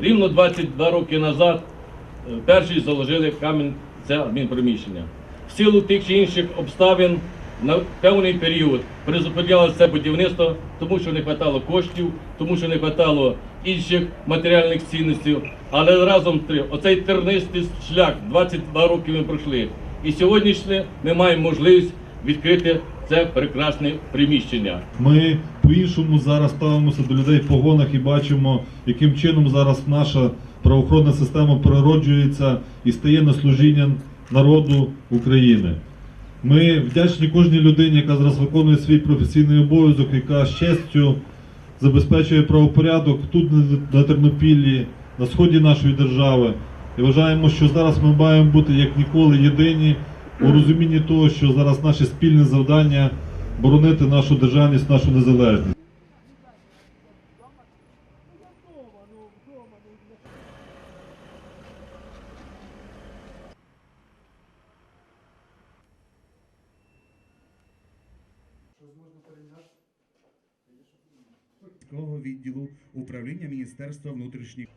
Рівно 22 роки назад е, перші заложили камінь це адмінприміщення. В силу тих чи інших обставин на певний період призупинялося це будівництво, тому що не вистачало коштів, тому що не вистачало інших матеріальних цінностей. Але разом тим, оцей тернистий шлях 22 роки ми пройшли. І сьогоднішнє ми маємо можливість відкрити це прекрасне приміщення. Ми по-іншому зараз ставимося до людей в погонах і бачимо, яким чином зараз наша правоохоронна система перероджується і стає на служіння народу України. Ми вдячні кожній людині, яка зараз виконує свій професійний обов'язок, яка з честю забезпечує правопорядок тут на Тернопіллі, на сході нашої держави. І вважаємо, що зараз ми маємо бути як ніколи єдині у розумінні того, що зараз наше спільне завдання боронити нашу державність, нашу незалежність. Відділу управління Міністерства внутрішніх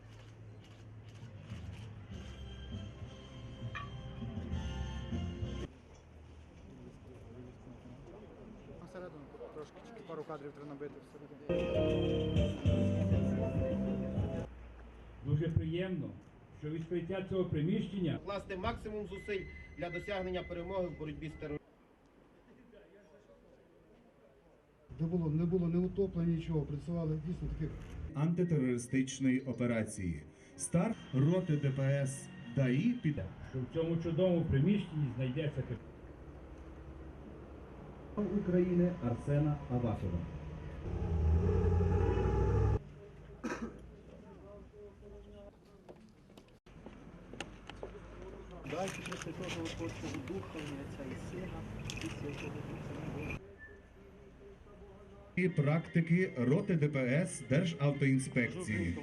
пару кадрів треба набити всередину. Дуже приємно, що відкриття цього приміщення вкласти максимум зусиль для досягнення перемоги в боротьбі з тероризмом. Не було, не було не утоплення нічого, працювали дійсно таких антитерористичної операції. Старт роти ДПС ДАІ під що в цьому чудовому приміщенні знайдеться України Арсена Авакова. Далі після того Отчого Духа, і Отця і Сина, і Святого Духа. І практики роти ДПС Державтоінспекції.